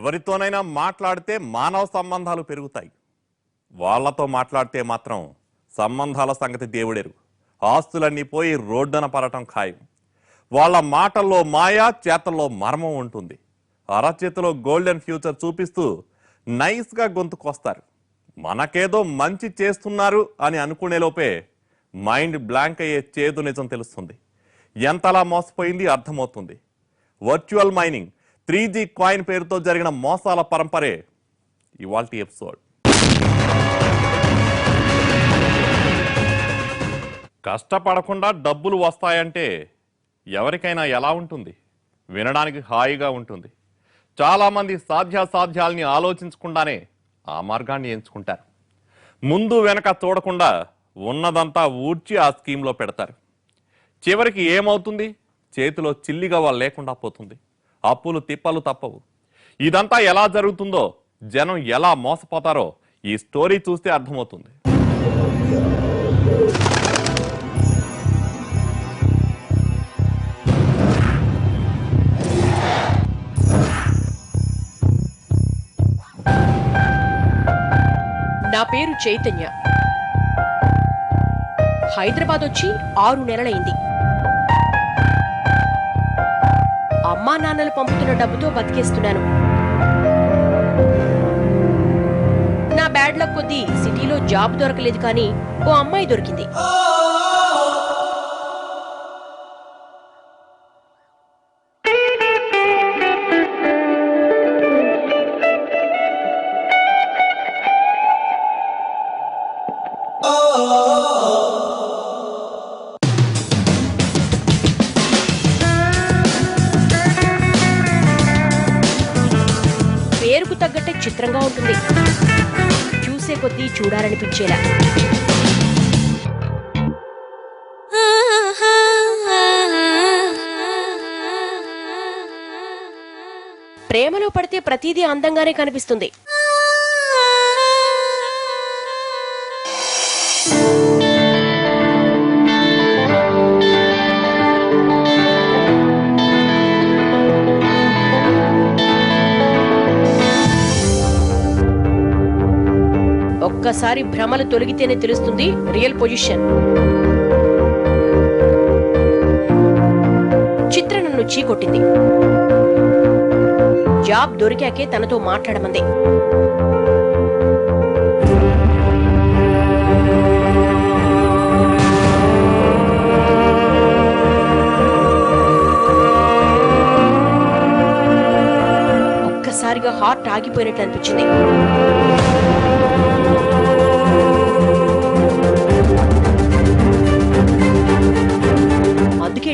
ఎవరితోనైనా మాట్లాడితే మానవ సంబంధాలు పెరుగుతాయి. వాళ్ళతో మాట్లాడితే మాత్రం సంబంధాల సంగతి దేవుడెరు ఆస్తులన్నీ పోయి రోడ్డున పడటం ఖాయం. వాళ్ళ మాటల్లో మాయా చేతల్లో మర్మం ఉంటుంది. అరచేతిలో గోల్డెన్ ఫ్యూచర్ చూపిస్తూ నైస్గా గొంతుకొస్తారు. మనకేదో మంచి చేస్తున్నారు అని అనుకునేలోపే మైండ్ బ్లాంక్ అయ్యే చేదు నిజం తెలుస్తుంది. ఎంతలా మోసపోయింది అర్థమవుతుంది. Virtual mining three G coin పేరుతో జరిగిన మోసాల పరంపరే ఇవాళ ఎపిసోడ్. కష్టపడకుండా డబ్బులు వస్తాయంటే ఎవరికైనా ఎలా ఉంటుంది? వినడానికి హాయిగా ఉంటుంది. చాలామంది సాధ్యాసాధ్యాల్ని ఆలోచించకుండానే ఆ మార్గాన్ని ఎంచుకుంటారు. ముందు వెనక చూడకుండా ఉన్నదంతా ఊడ్చి ఆ స్కీమ్లో పెడతారు. చివరికి ఏమవుతుంది? చేతిలో చిల్లిగా వాళ్ళు లేకుండా పోతుంది. అప్పులు తిప్పలు తప్పవు. ఇదంతా ఎలా జరుగుతుందో జనం ఎలా మోసపోతారో ఈ స్టోరీ చూస్తే అర్థమవుతుంది. నా పేరు చైతన్య. హైదరాబాద్ వచ్చి ఆరు నెలలైంది. అమ్మా నాన్నలు పంపుతున్న డబ్బుతో బతికేస్తున్నాను. నా బ్యాడ్ లక్ కొద్దీ సిటీలో జాబ్ దొరకలేదు కానీ ఓ అమ్మాయి దొరికింది. చూసే చూడాలనిపించేలా. ప్రేమలో పడితే ప్రతిదీ అందంగానే కనిపిస్తుంది. ఒక్కసారి భ్రమలు తొలగితేనే తెలుస్తుంది రియల్ పొజిషన్. చిత్ర నన్ను చీకొట్టింది. జాబ్ దొరికాకే తనతో మాట్లాడమంది. ఒక్కసారిగా హార్ట్ ఆగిపోయినట్లు అనిపించింది.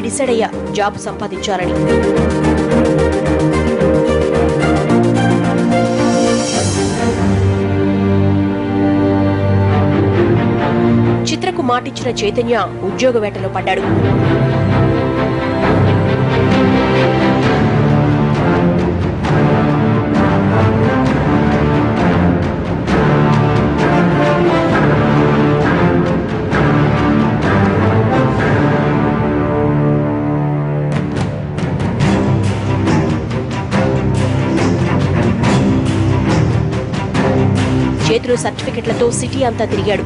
డిసైడ్ అయ్యా జాబ్ సంపాదించాలని. చిత్రకు మాటిచ్చిన చైతన్య ఉద్యోగ వేటలో పడ్డాడు. చేతిలో సర్టిఫికెట్లతో సిటీ అంతా తిరిగాడు.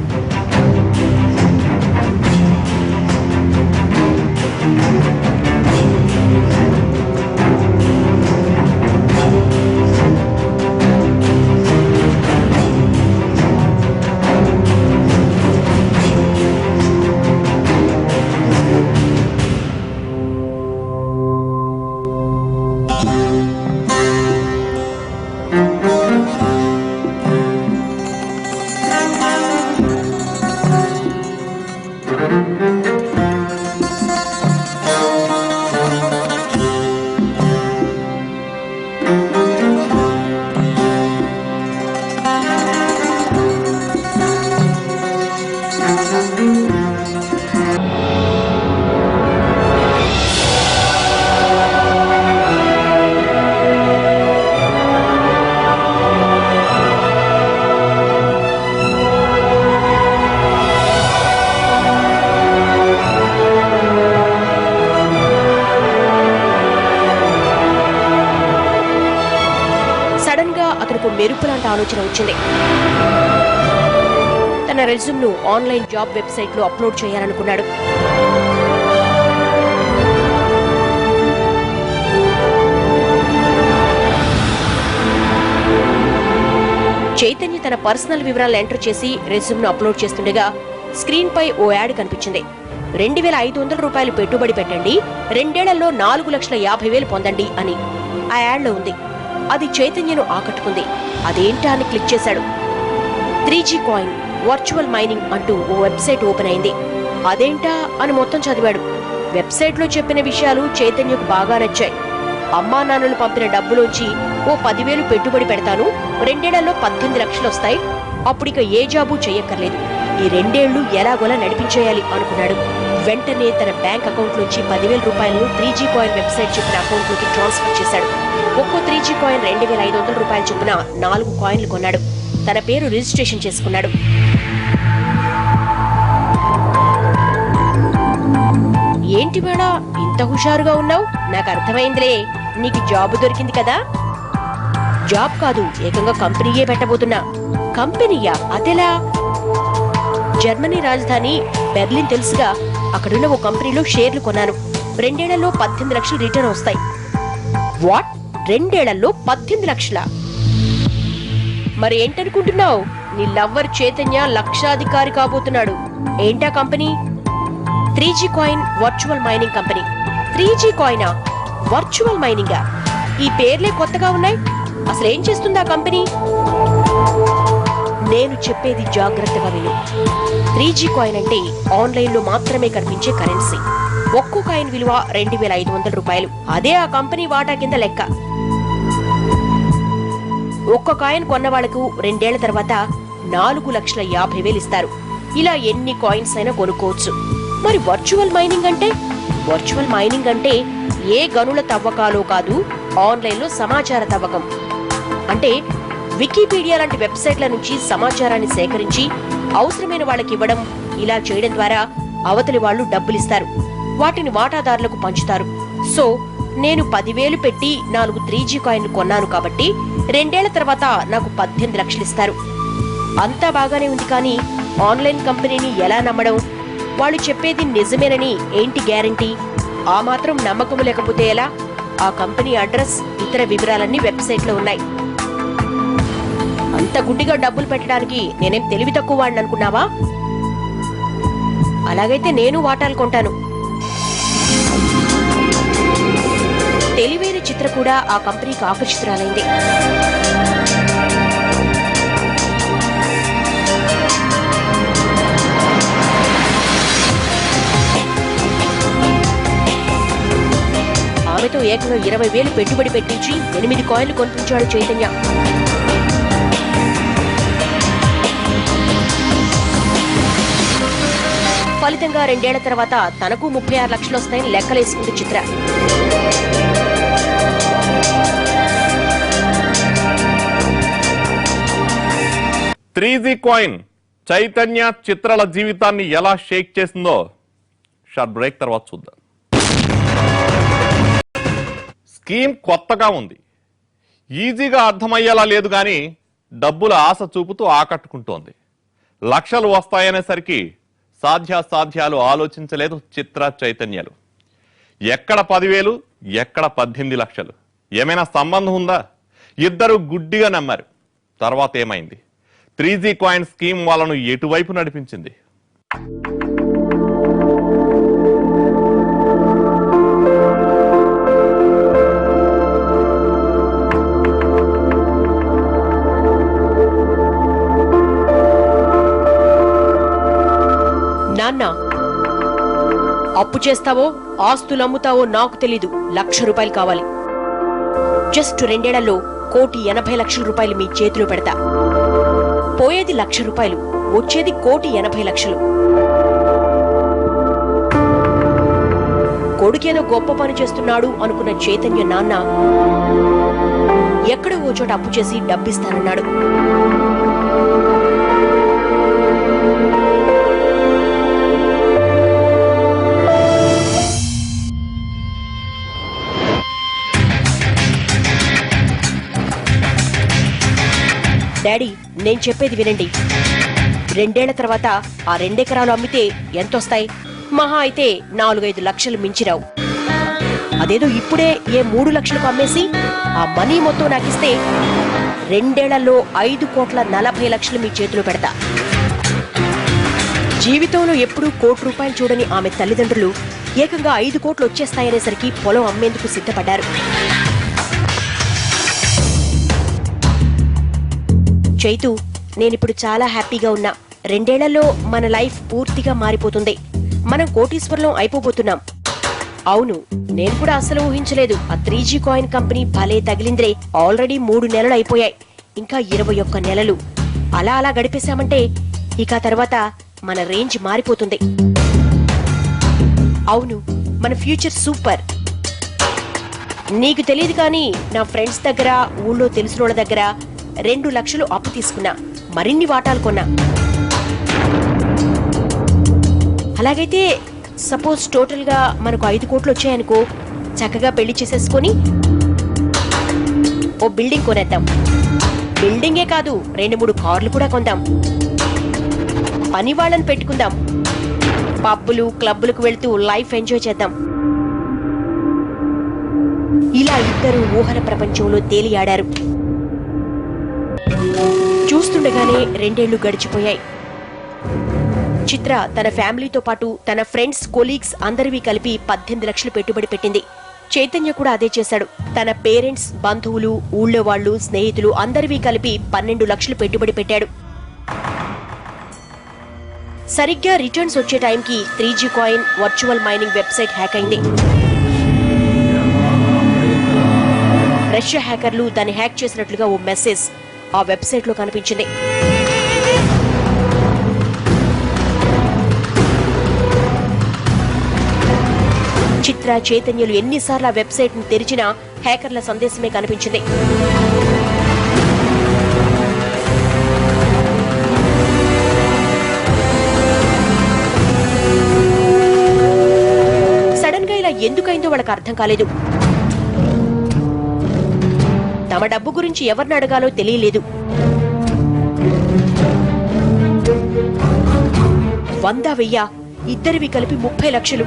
వచ్చింది తన రెజ్యూమ్ను ఆన్లైన్ జాబ్ వెబ్సైట్లో అప్లోడ్ చేయాలనుకున్నాడు. చైతన్య తన పర్సనల్ వివరాలు ఎంటర్ చేసి రెజ్యూమ్ను అప్లోడ్ చేస్తుండగా స్క్రీన్పై ఓ యాడ్ కనిపించింది. రెండు వేల ఐదు వందల రూపాయలు పెట్టుబడి పెట్టండి రెండేళ్ళలో నాలుగు లక్షల యాభై వేలు పొందండి అని ఆ యాడ్లో ఉంది. అది చైతన్యను ఆకట్టుకుంది. అదేంటా అని క్లిక్ చేశాడు. Three G coin virtual mining అంటూ ఓ వెబ్సైట్ ఓపెన్ అయింది. అదేంటా అని మొత్తం చదివాడు. వెబ్సైట్లో చెప్పిన విషయాలు చైతన్యకు బాగా నచ్చాయి. అమ్మా నాన్నలు పంపిన డబ్బులోంచి ఓ పదివేలు పెట్టుబడి పెడతాను. రెండేళ్ళలో పద్దెనిమిది లక్షలు వస్తాయి. అప్పుడిక ఏ జాబు చెయ్యక్కర్లేదు. ఈ రెండేళ్ళు ఎలాగోలా నడిపించేయాలి అనుకున్నాడు. వెంటనే తన బ్యాంక్ అకౌంట్ నుంచి పదివేల రూపాయలను త్రీ జీ కాయిన్ వెబ్సైట్ చెప్పిన అకౌంట్లోకి ట్రాన్స్ఫర్ చేశాడు. ఒక్కో త్రీ జీ కాయిన్ రెండు వేల ఐదు వందల రూపాయల చొప్పున నాలుగు కాయిన్లు కొన్నాడు. తన పేరు రిజిస్ట్రేషన్ చేసుకున్నాడు. ఏంటి మేడా ఇంత హుషారుగా ఉన్నావు? నాకు అర్థమైందిలే. నీకు జాబ్ దొరికింది కదా? జాబ్ కాదు ఏకంగా కంపెనీయే పెట్టబోతున్నా. కంపెనీయా? అదెలా? జర్మనీ రాజధాని బెర్లిన్ తెలుసుగా. అక్కడున్న ఓ కంపెనీలో షేర్లు కొన్నాను. రెండేళ్ళలో పద్దెనిమిది లక్షలు రిటర్న్ వస్తాయి. వాట్? రెండేళ్ళలో పద్దెనిమిది లక్షల. మరి ఏంటనుకుంటున్నావు? నీ లవ్వర్ చైతన్య లక్షాధికారి కాబోతున్నాడు. ఏంటా company? Three G coin virtual mining company. Three G కాయినా? Virtual మైనింగా? ఈ పేర్లే కొత్తగా ఉన్నాయి. అసలు ఏం చేస్తుందా కంపెనీ? నేను చెప్పేది జాగ్రత్తగా విను. త్రీ జీ కాయిన్ అంటే ఆన్లైన్లో మాత్రమే కనిపించే కరెన్సీ. ఒక్కో కాయిన్ విలువ రెండు వేల ఐదు వందల రూపాయలు. అదే ఆ కంపెనీ వాటా కింద లెక్క. ఒక్క కాయిన్ కొన్న వాళ్ళకు రెండేళ్ళ తర్వాత నాలుగు లక్షల యాభై వేలు ఇస్తారు. ఇలా ఎన్ని కాయిన్స్ అయినా కొనుక్కోవచ్చు. మరి వర్చువల్ మైనింగ్ అంటే? వర్చువల్ మైనింగ్ అంటే ఏ గనుల తవ్వకాలో కాదు ఆన్లైన్లో సమాచార తవ్వకం. అంటే వికీపీడియా లాంటి వెబ్సైట్ల నుంచి సమాచారాన్ని సేకరించి అవసరమైన వాళ్ళకి ఇవ్వడం ఇలా చేయడం ద్వారా అవతలి వాళ్ళు డబ్బులిస్తారు. వాటిని వాటాదారులకు పంచుతారు. సో నేను పదివేలు పెట్టి నాలుగు త్రీ జీ కాయిన్లు కొన్నాను కాబట్టి రెండేళ్ళ తర్వాత నాకు పద్దెనిమిది లక్షలు ఇస్తారు. అంతా బాగానే ఉంది కానీ ఆన్లైన్ కంపెనీని ఎలా నమ్మడం? వాళ్ళు చెప్పేది నిజమేనని ఏంటి గ్యారంటీ? ఆ మాత్రం నమ్మకం లేకపోతే ఎలా? ఆ కంపెనీ అడ్రస్ ఇతర వివరాలన్నీ వెబ్సైట్లో ఉన్నాయి. అంత గుడ్డిగా డబ్బులు పెట్టడానికి నేనేం తెలివి తక్కువ వాడిని అనుకున్నావా? అలాగైతే నేను వాటాలు కొంటాను. తెలివైన చిత్ర కూడా ఆ కంపెనీకి ఆకర్షితురాలైంది. ఆమెతో ఏకంగా ఇరవై వేలు పెట్టుబడి పెట్టించి ఎనిమిది కాయిన్లు కొనిపించాడు చైతన్య. ఫలితంగా రెండేళ్ళ తర్వాత తనకు ముప్పై ఆరు లక్షలు వస్తాయని లెక్కలేసుకుంది Chitra. Three G coin Chaitanya చిత్రల జీవితాన్ని ఎలా షేక్ చేసిందో షార్ట్ బ్రేక్ తర్వాత చూద్దాం. స్కీమ్ కొత్తగా ఉంది. ఈజీగా అర్థమయ్యేలా లేదు కానీ డబ్బుల ఆశ చూపుతూ ఆకట్టుకుంటోంది. లక్షలు వస్తాయనేసరికి సాధ్యాసాధ్యాలు ఆలోచించలేదు చిత్ర చైతన్యాలు. ఎక్కడ పదివేలు ఎక్కడ పద్దెనిమిది లక్షలు. ఏమైనా సంబంధం ఉందా? ఇద్దరు గుడ్డిగా నమ్మారు. తర్వాత ఏమైంది? త్రీ జీ కాయిన్ స్కీమ్ వాళ్ళను ఎటువైపు నడిపించింది? నాన్న. అప్పు చేస్తావో ఆస్తులు అమ్ముతావో నాకు తెలీదు. లక్ష రూపాయలు కావాలి. జస్ట్ రెండేళ్ళలో కోటి ఎనభై లక్షల రూపాయలు మీ చేతిలో పెడతా. పోయేది లక్ష రూపాయలు వచ్చేది కోటి ఎనభై లక్షలు. కొడుకేదో గొప్ప పని చేస్తున్నాడు అనుకున్న చైతన్య నాన్న ఎక్కడో ఓ చోట అప్పు చేసి డబ్బిస్తానన్నాడు. నేను చెప్పేది వినండి. రెండేళ్ళ తర్వాత ఆ రెండెకరాలు అమ్మితే ఎంతొస్తాయి? మహా అయితే నాలుగైదు లక్షలు మించిరావు అదేదో ఇప్పుడే ఏ మూడు లక్షలకు అమ్మేసి ఆ మనీ మొత్తం నాకిస్తే రెండేళ్ళలో ఐదు కోట్ల నలభై లక్షలు మీ చేతిలో పెడతా. జీవితంలో ఎప్పుడూ కోటి రూపాయలు చూడని ఆమె తల్లిదండ్రులు ఏకంగా ఐదు కోట్లు వచ్చేస్తాయనేసరికి పొలం అమ్మేందుకు సిద్ధపడ్డారు. చైతు నేనిప్పుడు చాలా హ్యాపీగా ఉన్నా. రెండేళ్ళలో మన లైఫ్ పూర్తిగా మారిపోతుంది. మనం కోటీశ్వరులం అయిపోబోతున్నాం. అవును నేను కూడా అసలు ఊహించలేదు. ఆ త్రీ జీ కాయిన్ కంపెనీ భలే తగిలిందిరే. ఆల్రెడీ మూడు నెలలు అయిపోయాయి. ఇంకా ఇరవై ఒక్క నెలలు. అలా అలా గడిపేశామంటే ఇక తర్వాత మన రేంజ్ మారిపోతుంది. అవును మన ఫ్యూచర్ సూపర్. నీకు తెలియదు కానీ నా ఫ్రెండ్స్ దగ్గర ఊళ్ళో తెలిసిన వాళ్ళ దగ్గర రెండు లక్షలు అప్పు తీసుకున్నా. మరిన్ని వాటాలు కొన్నా. అలాగైతే సపోజ్ టోటల్గా మనకు ఐదు కోట్లు వచ్చాయనుకో చక్కగా పెళ్ళి చేసేసుకొని ఓ బిల్డింగ్ కొనేద్దాం. బిల్డింగే కాదు రెండు మూడు కార్లు కూడా కొందాం. పని వాళ్ళని పెట్టుకుందాం. పబ్బులు క్లబ్బులకు వెళ్తూ లైఫ్ ఎంజాయ్ చేద్దాం. ఇలా ఇద్దరు ఊహల ప్రపంచంలో తేలియాడారు. చూస్తుండగానే రెండేళ్ళు గడిచిపోయాయి. చిత్ర తన ఫ్యామిలీతో పాటు తన ఫ్రెండ్స్ కొలీగ్స్ అందరివి కలిపి పద్దెనిమిది లక్షలు పెట్టుబడి పెట్టింది. చైతన్య కూడా అదే చేశాడు. తన పేరెంట్స్ బంధువులు ఊళ్ళో వాళ్ళు స్నేహితులు అందరివి కలిపి పన్నెండు లక్షలు పెట్టుబడి పెట్టాడు. సరిగ్గా రిటర్న్స్ వచ్చే టైంకి three G coin virtual mining website hack అయింది. రష్యా హ్యాకర్లు దాన్ని హ్యాక్ చేసినట్లుగా ఓ మెసేజ్ ఆ వెబ్సైట్లో కనిపించింది. చిత్ర చైతన్యులు ఎన్నిసార్లు ఆ వెబ్సైట్ను తెరిచినా హ్యాకర్ల సందేశమే కనిపించింది. సడన్గా ఇలా ఎందుకైందో వాళ్ళకి అర్థం కాలేదు. తమ డబ్బు గురించి ఎవరిని అడగాలో తెలియలేదు. వంద వెయ్య ఇద్దరివి కలిపి ముప్పై లక్షలు.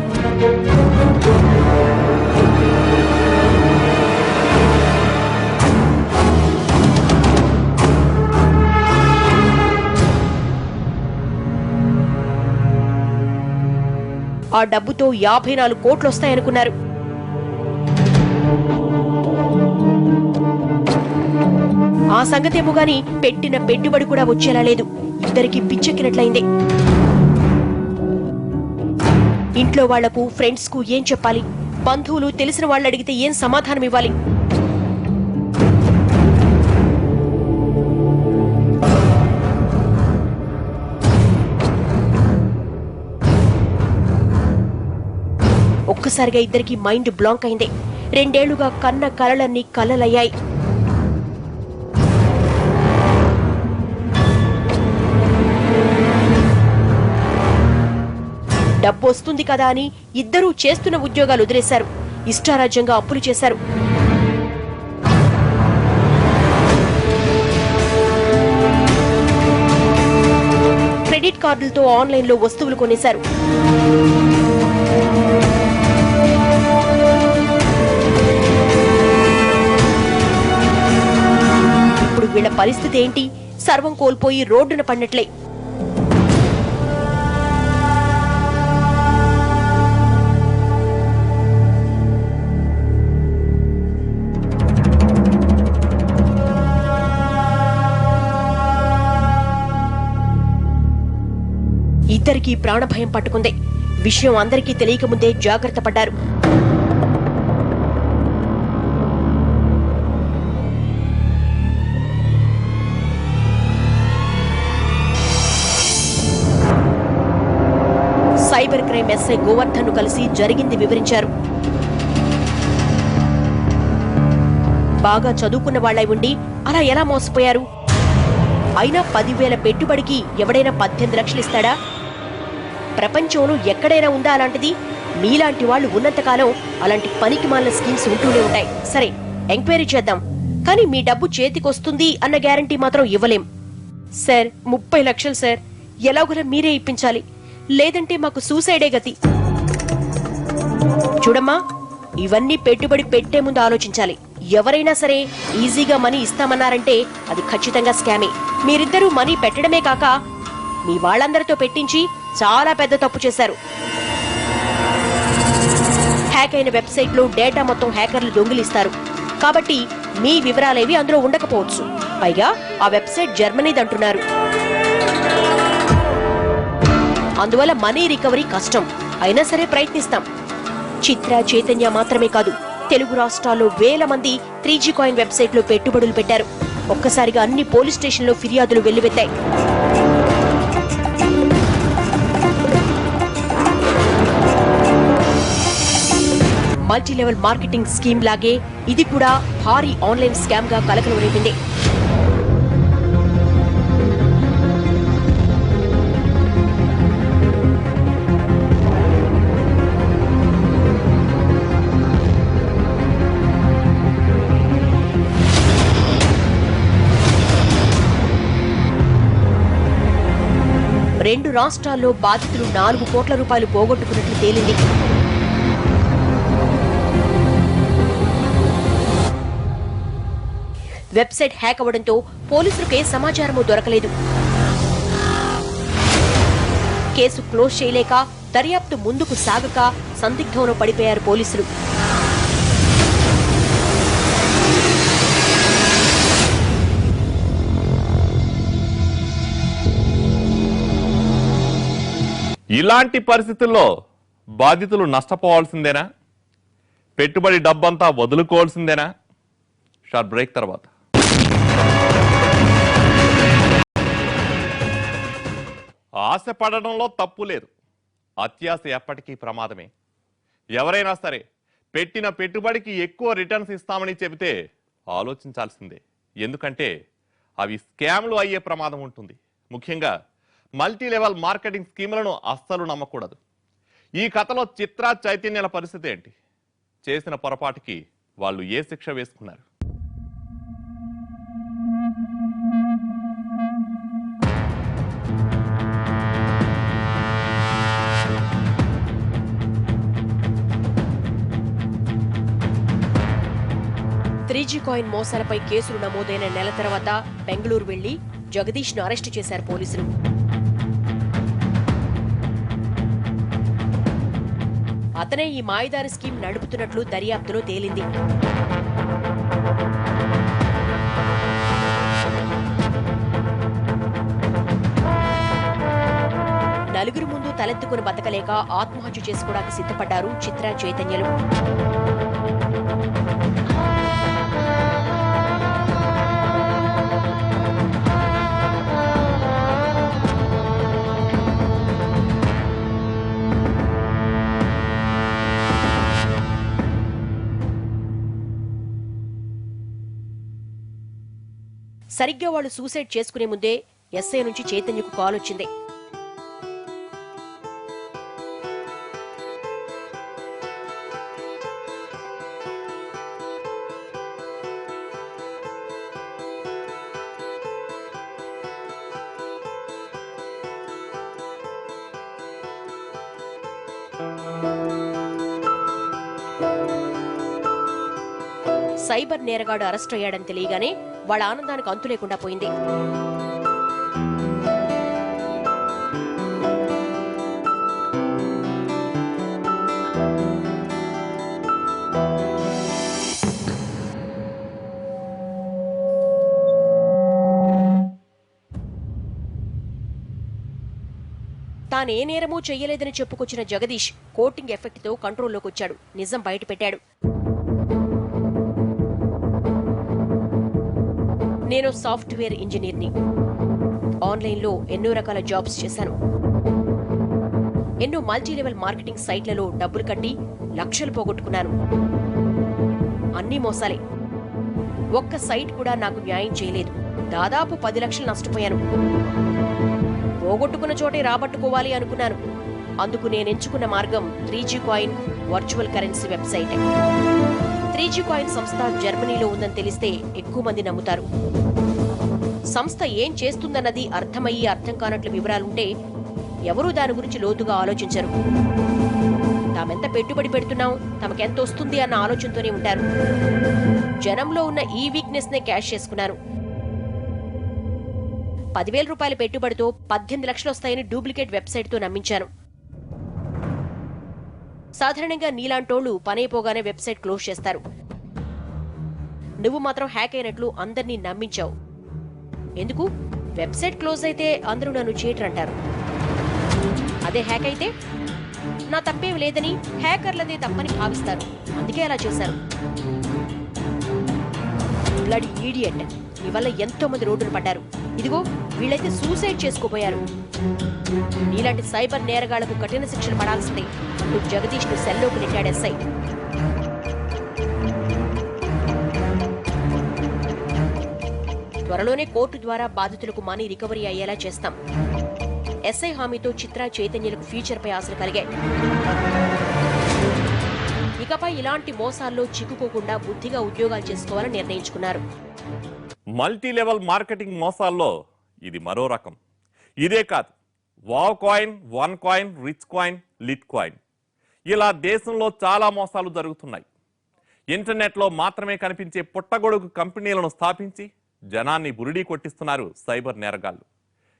ఆ డబ్బుతో యాభై నాలుగు కోట్లు వస్తాయనుకున్నారు. ఆ సంగతేమో గాని పెట్టిన పెట్టుబడి కూడా వచ్చేలా లేదు. ఇద్దరికి పిచ్చెక్కినట్లయింది. ఇంట్లో వాళ్ళకు ఫ్రెండ్స్కు ఏం చెప్పాలి? బంధువులు తెలిసిన వాళ్ళు అడిగితే ఏం సమాధానం ఇవ్వాలి? ఒక్కసారిగా ఇద్దరికి మైండ్ బ్లాంక్ అయింది. రెండేళ్ళుగా కన్న కలలన్నీ కలలయ్యాయి. డబ్బు వస్తుంది కదా అని ఇద్దరూ చేస్తున్న ఉద్యోగాలు వదిలేశారు. ఇష్టారాజ్యంగా అప్పులు చేశారు. క్రెడిట్ కార్డులతో ఆన్లైన్లో వస్తువులు కొనేశారు. ఇప్పుడు వీళ్ళ పరిస్థితి ఏంటి? సర్వం కోల్పోయి రోడ్డున పడినట్లే. ఇద్దరికి ప్రాణభయం పట్టుకుంది. విషయం అందరికీ తెలియకముందే జాగ్రత్త పడ్డారు. సైబర్ క్రైమ్ ఎస్ఐ గోవర్ధన్ కలిసి జరిగింది వివరించారు. బాగా చదువుకున్న వాళ్ళై ఉండి అలా ఎలా మోసపోయారు? అయినా పదివేల పెట్టుబడికి ఎవడైనా పద్దెనిమిది లక్షలు ఇస్తాడా? ప్రపంచంలో ఎక్కడైనా ఉందా అలాంటిది? మీలాంటి వాళ్ళు ఉన్నంతకాలం అలాంటి పనికి మాలిన స్కీమ్స్ ఉంటూనే ఉంటాయి. సరే ఎంక్వైరీ చేద్దాం. కానీ మీ డబ్బు చేతికొస్తుంది అన్న గ్యారంటీ మాత్రం ఇవ్వలేం. సార్ ముప్పై లక్షలు సార్. ఎలాగోలా మీరే ఇప్పించాలి. లేదంటే మాకు సూసైడే గతి. చూడమ్మా ఇవన్నీ పెట్టుబడి పెట్టే ముందు ఆలోచించాలి. ఎవరైనా సరే ఈజీగా మనీ ఇస్తామన్నారంటే అది ఖచ్చితంగా స్కామే. మీరిద్దరూ మనీ పెట్టడమే కాక మీ వాళ్ళందరితో పెట్టించి చాలా పెద్ద తప్పు చేశారు. హ్యాక్ అయిన వెబ్సైట్లో డేటా మొత్తం హ్యాకర్లు దొంగిలిస్తారు. కాబట్టి మీ వివరాలేవి అందులో ఉండకపోవచ్చు. పైగా ఆ వెబ్సైట్ జర్మనీది అంటున్నారు. అందువల్ల మనీ రికవరీ కష్టం. అయినా సరే ప్రయత్నిస్తాం. చిత్ర చైతన్య మాత్రమే కాదు తెలుగు రాష్ట్రాల్లో వేల మంది త్రీ జీ కాయిన్ వెబ్సైట్లో పెట్టుబడులు పెట్టారు. ఒక్కసారిగా అన్ని పోలీస్ స్టేషన్లో ఫిర్యాదులు వెల్లువెత్తాయి. మల్టీ లెవెల్ మార్కెటింగ్ స్కీమ్ లాగే ఇది కూడా భారీ ఆన్లైన్ స్కామ్గా కలకలం రేపింది రెండు రాష్ట్రాల్లో బాధితులు నాలుగు కోట్ల రూపాయలు పోగొట్టుకున్నట్లు తేలింది. వెబ్సైట్ హ్యాక్ అవ్వడంతో పోలీసులకే సమాచారము దొరకలేదు. కేసు క్లోజ్ చేయలేక దర్యాప్తు ముందుకు సాగక సందిగ్ధంలో పడిపోయారు పోలీసులు. ఇలాంటి పరిస్థితుల్లో బాధితులు నష్టపోవాల్సిందేనా? పెట్టుబడి డబ్బంతా వదులుకోవాల్సిందేనా? షార్ట్ బ్రేక్ తర్వాత. ఆశపడడంలో తప్పు లేదు. అత్యాశ ఎప్పటికీ ప్రమాదమే. ఎవరైనా సరే పెట్టిన పెట్టుబడికి ఎక్కువ రిటర్న్స్ ఇస్తామని చెబితే ఆలోచించాల్సిందే. ఎందుకంటే అవి స్కామ్లు అయ్యే ప్రమాదం ఉంటుంది. ముఖ్యంగా మల్టీ లెవెల్ మార్కెటింగ్ స్కీములను అస్సలు నమ్మకూడదు. ఈ కథలో చిత్ర చైతన్యాల పరిస్థితి ఏంటి? చేసిన పొరపాటుకి వాళ్ళు ఏ శిక్ష వేసుకున్నారు? త్రీ జీ కాయిన్ మోసాలపై కేసులు నమోదైన నెల తర్వాత బెంగళూరు వెళ్ళి జగదీష్ను అరెస్టు చేశారు పోలీసులు. అతనే ఈ మాయదారి స్కీమ్ నడుపుతున్నట్లు దర్యాప్తులో తేలింది. నలుగురు ముందు తలెత్తుకుని బతకలేక ఆత్మహత్య చేసుకోవడానికి సిద్ధపడ్డారు చిత్ర చైతన్యలు. సరిగ్గా వాళ్ళు సూసైడ్ చేసుకునే ముందే ఎస్ఐ నుంచి చైతన్యకు కాల్ వచ్చింది. సైబర్ నేరగాడు అరెస్ట్ అయ్యాడని తెలియగానే వాళ్ళ ఆనందానికి అంతు లేకుండా పోయింది. తానే నేరమూ చెయ్యలేదని చెప్పుకొచ్చిన జగదీష్ కోటింగ్ ఎఫెక్ట్తో కంట్రోల్లోకి వచ్చాడు నిజం బయట నేను సాఫ్ట్వేర్ ఇంజనీర్ని. ఆన్లైన్లో ఎన్నో రకాల జాబ్స్ చేశాను. ఎన్నో మల్టీ లెవెల్ మార్కెటింగ్ సైట్లలో డబ్బులు కట్టి లక్షలు పోగొట్టుకున్నాను. అన్నీ మోసాలే. ఒక్క సైట్ కూడా నాకు న్యాయం చేయలేదు. దాదాపు పది లక్షలు నష్టపోయాను. పోగొట్టుకున్న చోటే రాబట్టుకోవాలి అనుకున్నాను. అందుకు నేను ఎంచుకున్న మార్గం three G coin virtual currency website. Three G coin సంస్థ జర్మనీలో ఉందని తెలిస్తే ఎక్కువ మంది నమ్ముతారు. సంస్థ ఏం చేస్తుందన్నది అర్థమయ్యి అర్థం కానట్లు వివరాలుంటే ఎవరూ దాని గురించి లోతుగా ఆలోచించరు. తామెంత పెట్టుబడి పెడుతున్నాం తమకెంత వస్తుంది అన్న ఆలోచనతోనే ఉంటారు. జనంలో ఉన్న ఈ వీక్నెస్ నే క్యాష్ చేసుకున్నారు. పదివేల రూపాయల పెట్టుబడితో పద్దెనిమిది లక్షలు వస్తాయని డూప్లికేట్ వెబ్సైట్తో నమ్మించాను. సాధారణంగా నీలాంటోళ్ళు పనైపోగానే వెబ్సైట్ క్లోజ్ చేస్తారు. నువ్వు మాత్రం హ్యాక్ అయినట్లు అందరినీ నమ్మించావు. ఎందుకు? వెబ్సైట్ క్లోజ్ అయితే అందరూ నన్ను చీటర్ అంటారు. అదే హ్యాక్ అయితే? నా తప్పేం లేదని హ్యాకర్లదే తప్పని భావిస్తారు. అందుకే అలా చేశారు. Blood idiot. నీ వల్ల ఎంతో మంది రోడ్డును పడ్డారు. ఇదిగో వీళ్ళైతే సూసైడ్ చేసుకోపోయారు నీలాంటి సైబర్ నేరగాళ్ళకు కఠిన శిక్షలు పడాల్సిందే. అంటూ జగదీష్ను సెల్లోకి నెట్టాడు ఎస్ఐ. త్వరలోనే కోర్టు ద్వారా బాధితులకు మనీ రికవరీ అయ్యేలా చేస్తాం. ఎస్ఐ హామీతో చిత్ర చైతన్యులకు ఫ్యూచర్పై ఆశలు కలిగాయి. ఇకపై ఇలాంటి మోసాల్లో చిక్కుకోకుండా బుద్ధిగా ఉద్యోగాలు చేసుకోవాలని నిర్ణయించుకున్నారు. మల్టీ లెవెల్ మార్కెటింగ్ మోసాల్లో ఇది మరో రకం. ఇదే కాదు wow coin one coin rich coin lit coin. ఇలా దేశంలో చాలా మోసాలు జరుగుతున్నాయి. ఇంటర్నెట్లో మాత్రమే కనిపించే పుట్టగొడుగు కంపెనీలను స్థాపించి జనాన్ని బురిడీ కొట్టిస్తున్నారు సైబర్ నేరగాళ్ళు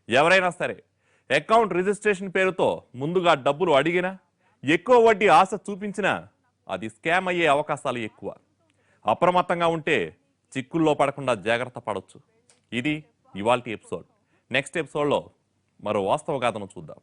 ఎవరైనా సరే అకౌంట్ రిజిస్ట్రేషన్ పేరుతో ముందుగా డబ్బులు అడిగినా ఎక్కువ వడ్డీ ఆశ చూపించినా అది స్కామ్ అయ్యే అవకాశాలు ఎక్కువ. అప్రమత్తంగా ఉంటే చిక్కుల్లో పడకుండా జాగ్రత్త పడవచ్చు ఇది ఇవాల్టి ఎపిసోడ్. నెక్స్ట్ ఎపిసోడ్లో మరో వాస్తవ గాథను చూద్దాం.